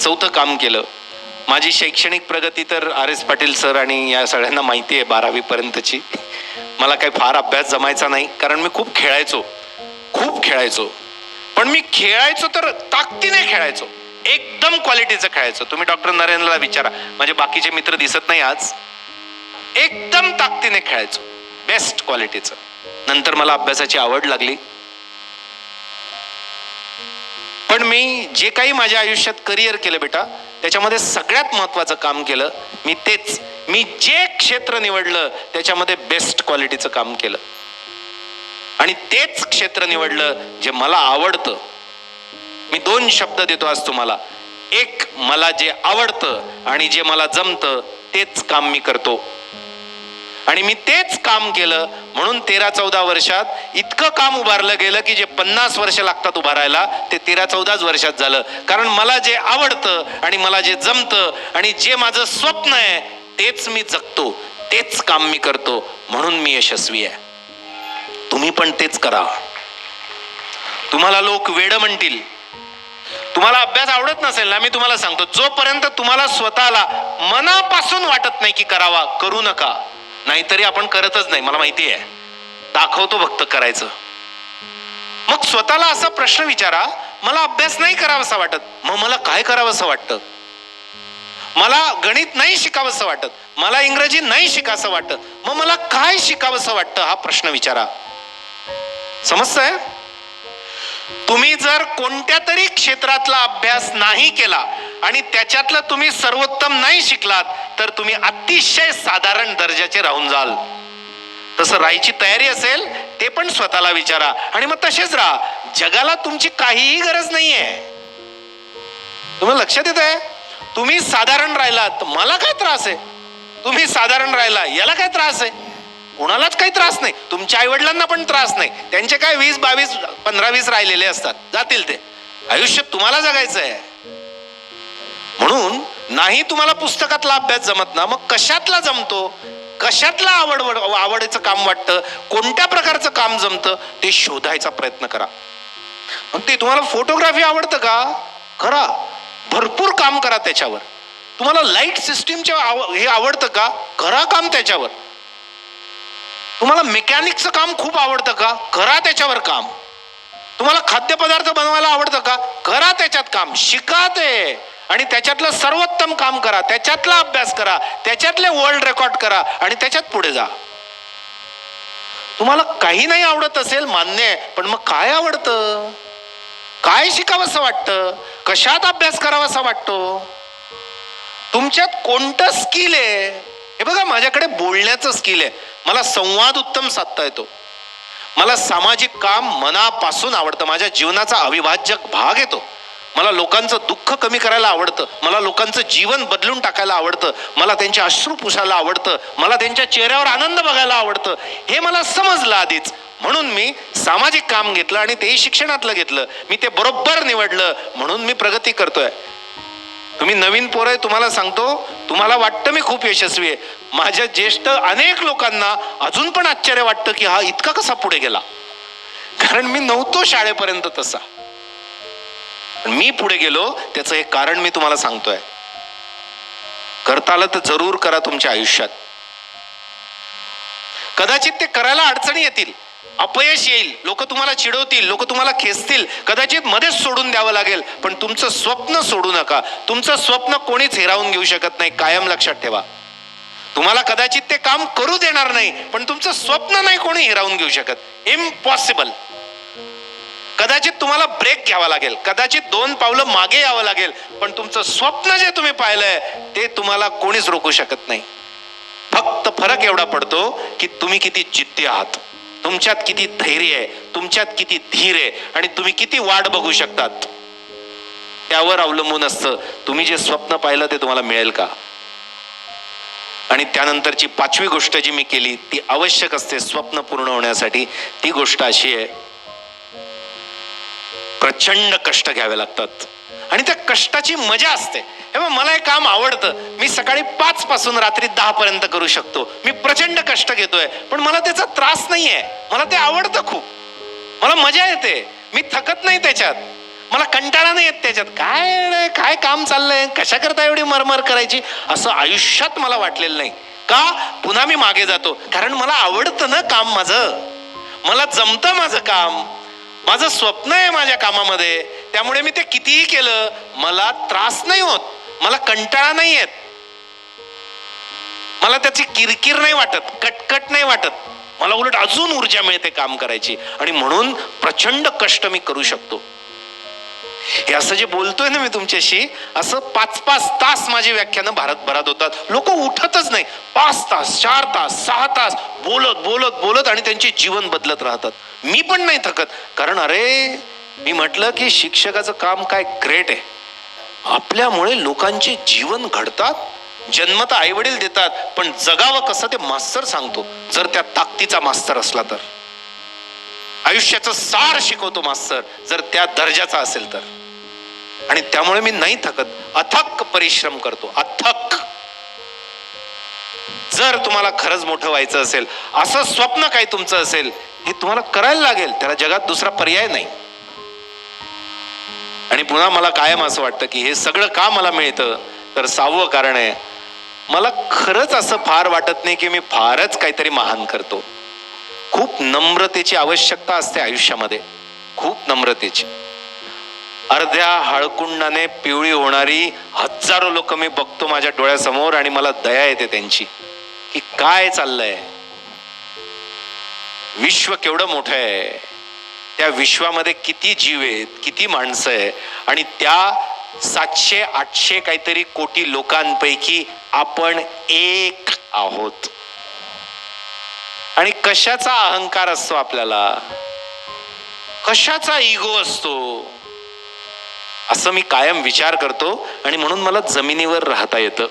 चौथं काम केलं. माझी शैक्षणिक प्रगती तर आर एस पाटील सर आणि या सगळ्यांना माहिती आहे बारावीपर्यंतची. मला काही फार अभ्यास जमायचा नाही कारण मी खूप खेळायचो. खूप खेळायचो. पण मी खेळायचो तर ताकदीने खेळायचो. एकदम क्वालिटीचं खेळायचो. तुम्ही डॉक्टर नरेंद्रला विचारा. माझे बाकीचे मित्र दिसत नाही आज. एकदम ताकदीने खेळायचो. बेस्ट क्वालिटीचं नंतर मला अभ्यासाची आवड लागली पण मी जे काही माझ्या आयुष्यात करिअर केलं बेटा त्याच्यामध्ये सगळ्यात महत्त्वाचं काम केलं मी तेच. मी जे क्षेत्र निवडलं त्याच्यामध्ये बेस्ट क्वालिटीचं काम केलं. आणि तेच क्षेत्र निवडलं जे मला आवडतं. मी दोन शब्द देतो आज तुम्हाला. एक मला जे आवडतं आणि जे मला जमतं तेच काम मी करतो. आणि मी तेच काम केलं. म्हणून तेरा चौदा वर्षात इतकं काम उभारलं गेलं की जे पन्नास वर्ष लागतात उभारायला ते तेरा चौदाच वर्षात झालं. कारण मला जे आवडतं आणि मला जे जमतं आणि जे माझं स्वप्न आहे तेच मी जगतो. तेच काम मी करतो. म्हणून मी यशस्वी आहे. तुम्ही पण तेच करा. तुम्हाला लोक वेड म्हणतील. तुम्हाला अभ्यास आवडत नसेल ना मी तुम्हाला सांगतो जोपर्यंत तुम्हाला स्वतःला मनापासून वाटत नाही की करावा करू नका. नाहीतरी आपण करतच नाही मला माहिती आहे. दाखवतो फक्त करायचं. मग स्वतःला असा प्रश्न विचारा मला अभ्यास नाही करावासा वाटत. मग मला काय करावंसं वाटतं? मला गणित नाही शिकावंसं वाटत. मला इंग्रजी नाही शिकावंसं वाटत. मग मला काय शिकावंसं वाटतं? हा प्रश्न विचारा. समजतंय? तुम्ही जर कोणत्या तरी क्षेत्रातला अभ्यास नाही केला आणि त्याच्यातलं तुम्ही सर्वोत्तम नाही शिकलात तर तुम्ही अतिशय साधारण दर्जाचे राहून जाल. तसं राहायची तयारी असेल ते पण स्वतःला विचारा. आणि मग तसेच राहा. जगाला तुमची काहीही गरज नाहीये. तुम्हाला लक्षात येत आहे तुम्ही साधारण राहिलात मला काय त्रास आहे? तुम्ही साधारण राहिला याला काय त्रास आहे? कोणालाच काही त्रास नाही. तुमच्या आई वडिलांना पण त्रास नाही. त्यांचे काय वीस बावीस पंधरा वीस राहिलेले असतात. जातील ते. आयुष्य तुम्हाला जगायचं आहे म्हणून नाही तुम्हाला पुस्तकातला अभ्यास जमत ना मग कशातला जमतो? कशातला आवड आवडीचं काम वाटतं? कोणत्या प्रकारचं काम जमतं? ते शोधायचा प्रयत्न करा. मग ते तुम्हाला फोटोग्राफी आवडतं का? करा. भरपूर काम करा त्याच्यावर. तुम्हाला लाइट सिस्टीमचे हे आवडतं का? करा काम त्याच्यावर. तुम्हाला मेकॅनिकचं काम खूप आवडतं का? करा त्याच्यावर काम. तुम्हाला खाद्यपदार्थ बनवायला आवडतं का? करा त्याच्यात काम. शिका ते. आणि त्याच्यातलं सर्वोत्तम काम करा त्याच्यातला अभ्यास करा त्याच्यातले वर्ल्ड रेकॉर्ड करा आणि त्याच्यात पुढे जा. तुम्हाला काही नाही आवडत असेल मान्य आहे पण मग काय आवडतं? काय शिकावंसं वाटतं? कशात अभ्यास करावासा वाटतो? तुमच्यात कोणतं स्किल आहे? हे बघा माझ्याकडे बोलण्याचं स्किल आहे. मला संवाद उत्तम साधता येतो. मला सामाजिक काम मनापासून आवडतं. माझ्या जीवनाचा अविभाज्य भाग येतो. मला लोकांचं दुःख कमी करायला आवडतं. मला लोकांचं जीवन बदलून टाकायला आवडतं. मला त्यांचे अश्रू पुसायला आवडतं. मला त्यांच्या चेहऱ्यावर आनंद बघायला आवडतं. हे मला समजलं आधीच. म्हणून मी सामाजिक काम घेतलं आणि तेही शिक्षणातलं घेतलं. मी ते बरोबर निवडलं. म्हणून मी प्रगती करतोय. तुम्ही नवीन पोरं आहे तुम्हाला सांगतो तुम्हाला वाटतं मी खूप यशस्वी आहे. माझ्या ज्येष्ठ अनेक लोकांना अजून पण आश्चर्य वाटतं की हा इतका कसा पुढे गेला? कारण मी नव्हतो शाळेपर्यंत तसा. मी पुढे गेलो त्याचं हे कारण मी तुम्हाला सांगतोय. करता आलं तर जरूर करा तुमच्या आयुष्यात. कदाचित ते करायला अडचणी येतील अपयश येईल लोक तुम्हाला चिडवतील लोक तुम्हाला खेचतील कदाचित मध्येच सोडून द्यावं लागेल पण तुमचं स्वप्न सोडू नका. तुमचं स्वप्न कोणीच हिरावून घेऊ शकत नाही कायम लक्षात ठेवा. तुम्हाला कदाचित ते काम करू देणार नाही पण तुमचं स्वप्न नाही कोणी हिरावून घेऊ शकत. इम्पॉसिबल कदाचित तुम्हाला ब्रेक घ्यावा लागेल. कदाचित दोन पावलं मागे यावं लागेल. पण तुमचं स्वप्न जे तुम्ही पाहिलंय ते तुम्हाला कोणीच रोखू शकत नाही. फक्त फरक एवढा पडतो की तुम्ही किती जिद्दी आहात. तुमच्यात किती धैर्य आहे तुमच्यात किती धीर आहे आणि तुम्ही किती वाट बघू शकतात. त्यावर अवलंबून असतं तुम्ही जे स्वप्न पाहिलं ते तुम्हाला मिळेल का? आणि त्यानंतरची पाचवी गोष्ट जी मी केली ती आवश्यक असते स्वप्न पूर्ण होण्यासाठी ती गोष्ट अशी आहे प्रचंड कष्ट घ्यावे लागतात. आणि त्या कष्टाची मजा असते. हे बघ मला हे काम आवडतं. मी सकाळी पाच पासून रात्री दहा पर्यंत करू शकतो. मी प्रचंड कष्ट घेतोय. पण मला त्याचा त्रास नाही आहे मला ते आवडतं खूप. मला मजा येते. मी थकत नाही त्याच्यात. मला कंटाळा नाही येत त्याच्यात. काय काय काम चाललंय? कशा करता एवढी मरमर करायची? असं आयुष्यात मला वाटलेलं नाही. का? पुन्हा मी मागे जातो. कारण मला आवडतं ना काम माझं. मला जमतं माझं काम. माझं स्वप्न आहे माझ्या कामामध्ये. त्यामुळे मी ते कितीही केलं मला त्रास नाही होत. मला कंटाळा नाही येत. मला त्याची किरकिर नाही वाटत कटकट नाही वाटत. मला उलट अजून ऊर्जा मिळते काम करायची. आणि म्हणून प्रचंड कष्ट मी करू शकतो. हे असं जे बोलतोय ना मी तुमच्याशी असं पाच पाच तास माझी व्याख्यानं भारतभरात होतात. लोक उठतच नाही. पाच तास चार तास सहा तास बोलत बोलत बोलत आणि त्यांचे जीवन बदलत राहतात. मी पण नाही थकत. कारण अरे मी म्हटलं की शिक्षकाचं काम काय ग्रेट आहे. आपल्यामुळे लोकांचे जीवन घडतात जन्मता आई वडील देतात पण जगावं कसं ते मास्तर सांगतो. जर त्या ताकदीचा मास्तर असला तर. आयुष्याचं सार शिकवतो मास्तर जर त्या दर्जाचा असेल तर. आणि त्यामुळे मी नाही थकत अथक परिश्रम करतो अथक. जर तुम्हाला खरंच मोठं व्हायचं असेल असं स्वप्न काय तुमचं असेल हे तुम्हाला करायला लागेल त्याला जगात दुसरा पर्याय नाही. आणि पुन्हा मला कायम असं वाटतं की हे सगळं का मला मिळतं तर सहावं कारण आहे मला खरंच असं फार वाटत नाही की मी फारच काहीतरी महान करतो. खूप नम्रतेची आवश्यकता असते आयुष्यामध्ये. खूप नम्रतेची. अर्ध्या हळकुंडाने पिवळी होणारी हजारो लोक मी बघतो माझ्या डोळ्यासमोर आणि मला दया येते त्यांची. की काय चाललंय? विश्व केवढं मोठं आहे? त्या विश्वामध्ये किती जीव आहेत किती माणसं आहे आणि त्या सातशे आठशे काहीतरी कोटी लोकांपैकी आपण एक आहोत. आणि कशाचा अहंकार असतो आपल्याला? कशाचा इगो असतो? असं मी कायम विचार करतो आणि म्हणून मला जमिनीवर राहता येतं.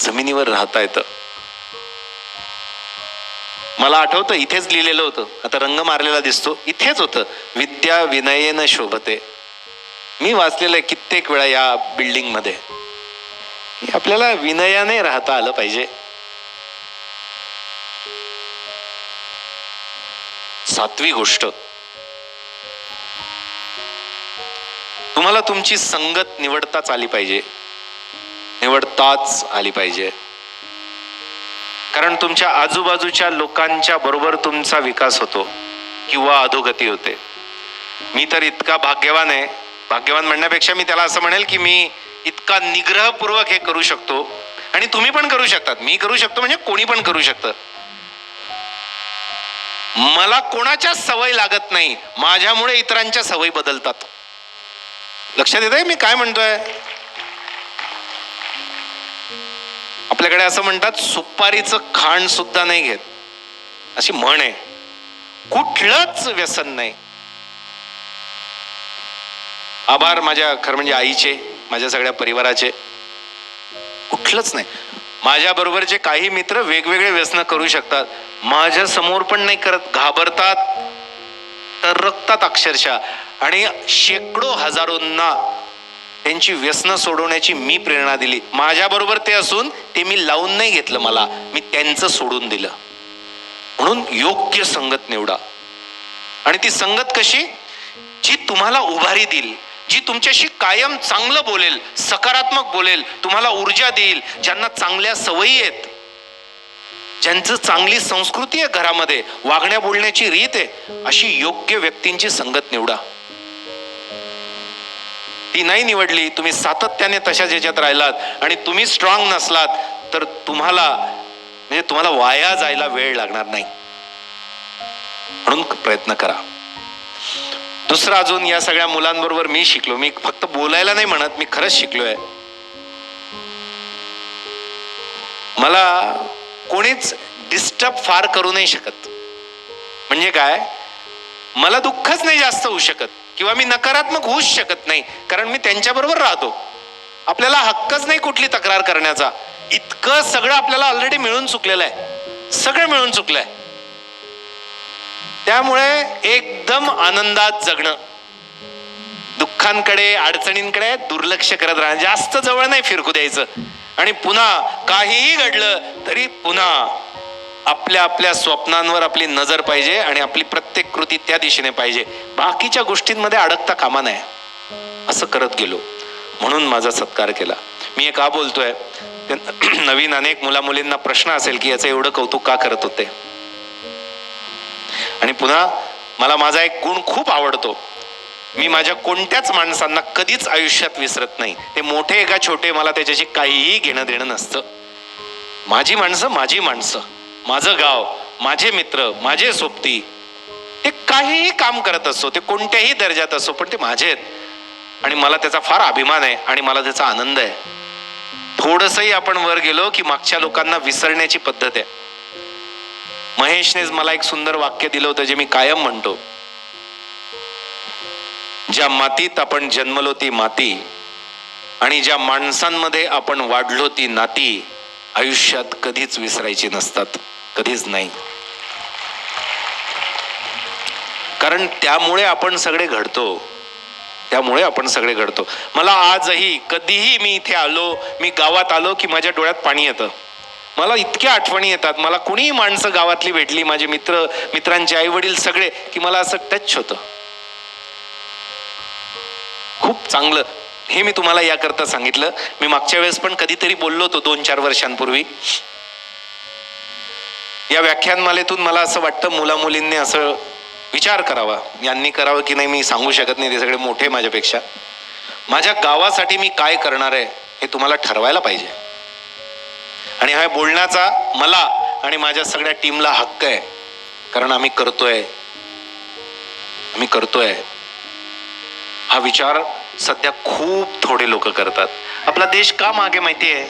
जमिनीवर राहता येतं. मला आठवतं इथेच लिहिलेलं होतं. आता रंग मारलेला दिसतो. इथेच होतं. विद्या विनयेनं शोभते. मी वाचलेलं आहे कित्येक वेळा या बिल्डिंगमध्ये आपल्याला विनयाने राहता आलं पाहिजे. सातवी गोष्ट. तुम्हाला तुमची संगत निवडताच आली पाहिजे. निवडताच आली पाहिजे. कारण तुमच्या आजूबाजूच्या लोकांच्या बरोबर तुमचा विकास होतो किंवा अधोगती होते. मी तर इतका भाग्यवान आहे. भाग्यवान म्हणण्यापेक्षा मी त्याला असं म्हणेल की मी इतका निग्रहपूर्वक हे करू शकतो. आणि तुम्ही पण करू शकतात. मी करू शकतो म्हणजे कोणी पण करू शकतं. मला कोणाच्या सवय लागत नाही माझ्यामुळे इतरांच्या सवयी बदलतात. लक्षात येत आहे मी काय म्हणतोय? आपल्याकडे असं म्हणतात सुपारीचं खाण सुद्धा नाही घेत. अशी म्हण आहे. कुठलंच व्यसन नाही. आभार माझ्या खरं म्हणजे आईचे माझ्या सगळ्या परिवाराचे. कुठलंच नाही. माझ्याबरोबरचे काही मित्र वेगवेगळे व्यसन करू शकतात माझ्यासमोर पण नाही करत घाबरतात. तर रक्तात अक्षरशः. आणि शेकडो हजारोंना त्यांची व्यसनं सोडवण्याची मी प्रेरणा दिली. माझ्याबरोबर ते असून ते मी लावून नाही घेतलं मला मी त्यांचं सोडून दिलं. म्हणून योग्य संगत निवडा. आणि ती संगत कशी? जी तुम्हाला उभारी देईल. जी तुमच्याशी कायम चांगलं बोलेल सकारात्मक बोलेल तुम्हाला ऊर्जा देईल ज्यांना चांगल्या सवयी आहेत. ज्यांचं चांगली संस्कृती आहे घरामध्ये वागण्या बोलण्याची रीत आहे अशी योग्य व्यक्तींची संगत निवडा. ती नाही निवडली तुम्ही सातत्याने तशाच याच्यात राहिलात आणि तुम्ही स्ट्रॉंग नसलात तर तुम्हाला म्हणजे तुम्हाला वाया जायला वेळ लागणार नाही. म्हणून प्रयत्न करा. दुसरं अजून या सगळ्या मुलांबरोबर मी शिकलो. मी फक्त बोलायला नाही म्हणत मी खरंच शिकलोय. मला कोणीच डिस्टर्ब फार करू नाही शकत. म्हणजे काय? मला दुःखच नाही जास्त होऊ शकत किंवा मी नकारात्मक होऊच शकत नाही कारण मी त्यांच्याबरोबर राहतो. आपल्याला हक्कच नाही कुठली तक्रार करण्याचा. इतकं सगळं आपल्याला ऑलरेडी मिळून चुकलेलं आहे. सगळं मिळून चुकलं आहे त्यामुळे एकदम आनंदात जगणं. दुःखांकडे अडचणींकडे दुर्लक्ष करत राहणं. जास्त जवळ नाही फिरकू द्यायचं. आणि पुन्हा काहीही घडलं तरी पुन्हा आपल्या आपल्या स्वप्नांवर आपली नजर पाहिजे आणि आपली प्रत्येक कृती त्या दिशेने पाहिजे. बाकीच्या गोष्टींमध्ये अडकता कामा नाही असं करत गेलो. म्हणून माझा सत्कार केला. मी का बोलतोय. नवीन अनेक मुला मुलींना प्रश्न असेल की याचं एवढं कौतुक का करत होते? आणि पुन्हा मला माझा एक गुण खूप आवडतो. मी माझ्या कोणत्याच माणसांना कधीच आयुष्यात विसरत नाही. ते मोठे का छोटे मला त्याच्याशी काहीही घेणं देणं नसतं. माझी माणसं माझी माणसं. माझं गाव माझे मित्र माझे सोबती. ते काहीही काम करत असो ते कोणत्याही दर्जात असो पण ते माझे आहेत. आणि मला त्याचा फार अभिमान आहे आणि मला त्याचा आनंद आहे. थोडंसंही आपण वर गेलो की मागच्या लोकांना विसरण्याची पद्धत आहे. महेशनेच मला एक सुंदर वाक्य दिलं होतं जे मी कायम म्हणतो. ज्या मातीत आपण जन्मलो ती माती आणि ज्या माणसांमध्ये आपण वाढलो ती नाती आयुष्यात कधीच विसरायची नसतात कधीच नाही. कारण त्यामुळे आपण सगळे घडतो. त्यामुळे आपण सगळे घडतो. मला आजही कधीही मी इथे आलो मी गावात आलो की माझ्या डोळ्यात पाणी येतं. मला इतक्या आठवणी येतात. मला कुणीही माणसं गावातली भेटली माझे मित्र मित्रांचे आई वडील सगळे की मला असं टच होतं. खूप चांगलं. हे मी तुम्हाला याकरता सांगितलं. मी मागच्या वेळेस पण कधीतरी बोललो होतो दोन चार वर्षांपूर्वी. या व्याख्यानमालेतून मला असं वाटतं मुला मुलींनी असं विचार करावा. यांनी करावं की नाही मी सांगू शकत नाही ते सगळे मोठे माझ्यापेक्षा. माझ्या गावासाठी मी काय करणार आहे हे तुम्हाला ठरवायला पाहिजे. आणि हा बोलण्याचा मला आणि माझ्या सगळ्या टीमला हक्क आहे. कारण आम्ही करतोय. आम्ही करतोय. हा विचार सध्या खूप थोडे लोक करतात. आपला देश का मागे माहिती आहे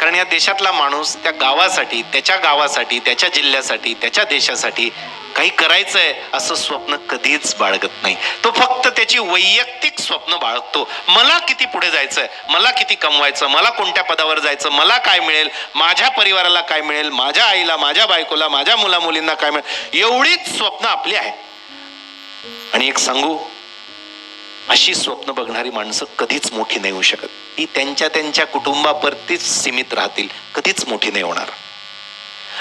कारण या देशातला माणूस त्या गावासाठी त्याच्या गावासाठी त्याच्या जिल्ह्यासाठी त्याच्या देशासाठी काही करायचंय असं स्वप्न कधीच बाळगत नाही. तो फक्त त्याची वैयक्तिक स्वप्न बाळगतो. मला किती पुढे जायचंय? मला किती कमवायचं? मला कोणत्या पदावर जायचं? मला काय मिळेल? माझ्या परिवाराला काय मिळेल? माझ्या आईला माझ्या बायकोला माझ्या मुला मुलींना काय मिळेल? एवढीच स्वप्न आपली आहे आणि एक सांगू अशी स्वप्न बघणारी माणसं कधीच मोठी नाही होऊ शकत. ती त्यांच्या त्यांच्या कुटुंबापरतीच सीमित राहतील. कधीच मोठी नाही होणार.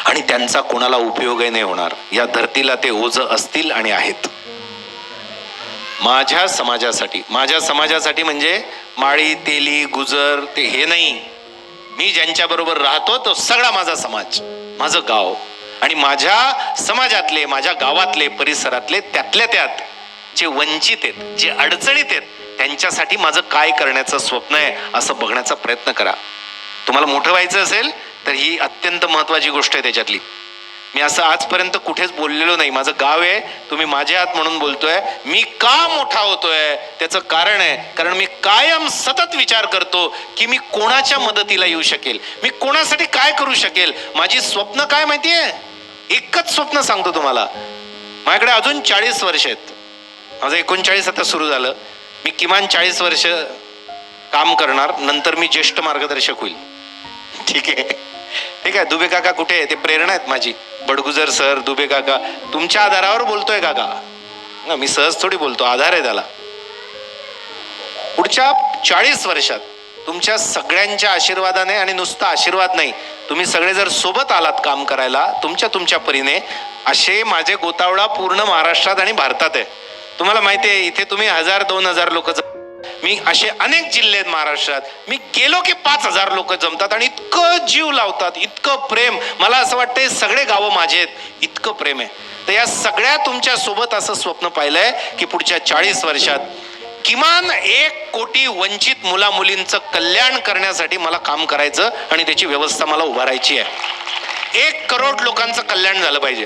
आणि त्यांचा कोणाला उपयोगही नाही होणार. या धरतीला ते ओझ असतील आणि आहेत. माझ्या समाजासाठी माझ्या समाजासाठी म्हणजे माळी तेली गुजर ते हे नाही. मी ज्यांच्या बरोबर राहतो तो सगळा माझा समाज माझं गाव. आणि माझ्या समाजातले माझ्या गावातले परिसरातले त्यातल्या त्यात जे वंचित आहेत जे अडचणीत आहेत त्यांच्यासाठी माझं काय करण्याचं स्वप्न आहे असं बघण्याचा प्रयत्न करा. तुम्हाला मोठं व्हायचं असेल तर ही अत्यंत महत्त्वाची गोष्ट आहे त्याच्यातली. मी असं आजपर्यंत कुठेच बोललेलो नाही. माझं गाव आहे तुम्ही माझे आत म्हणून बोलतोय. मी का मोठा होतोय? त्याचं कारण आहे. कारण मी कायम सतत विचार करतो की मी कोणाच्या मदतीला येऊ शकेल? मी कोणासाठी काय करू शकेल? माझी स्वप्न काय माहिती आहे एकच स्वप्न सांगतो तुम्हाला. माझ्याकडे अजून चाळीस वर्ष आहेत. माझं एकोणचाळीस आता सुरू झालं. मी किमान चाळीस वर्ष काम करणार. नंतर मी ज्येष्ठ मार्गदर्शक होईल. ठीक आहे. ठीक आहे दुबे काका कुठे आहे? ते प्रेरणा आहेत माझी. बडगुजर सर दुबे काका. तुमच्या आधारावर बोलतोय काका. ना मी सहज थोडी बोलतो. आधार आहे त्याला. पुढच्या चाळीस वर्षात तुमच्या सगळ्यांच्या आशीर्वादाने आणि नुसता आशीर्वाद नाही तुम्ही सगळे जर सोबत आलात काम करायला तुमच्या तुमच्या परीने असे माझे गोतावळा पूर्ण महाराष्ट्रात आणि भारतात आहे. तुम्हाला माहिती आहे इथे तुम्ही हजार दोन हजार लोक मी असे अनेक जिल्हे आहेत महाराष्ट्रात. मी गेलो की पाच हजार लोक जमतात आणि इतकं जीव लावतात इतकं प्रेम. मला असं वाटतं सगळे गावं माझे आहेत. इतकं प्रेम आहे. तर या सगळ्या तुमच्यासोबत असं स्वप्न पाहिलंय की पुढच्या चाळीस वर्षात किमान एक कोटी वंचित मुला मुलींचं कल्याण करण्यासाठी मला काम करायचं आणि त्याची व्यवस्था मला उभारायची आहे. एक करोड लोकांचं कल्याण झालं पाहिजे.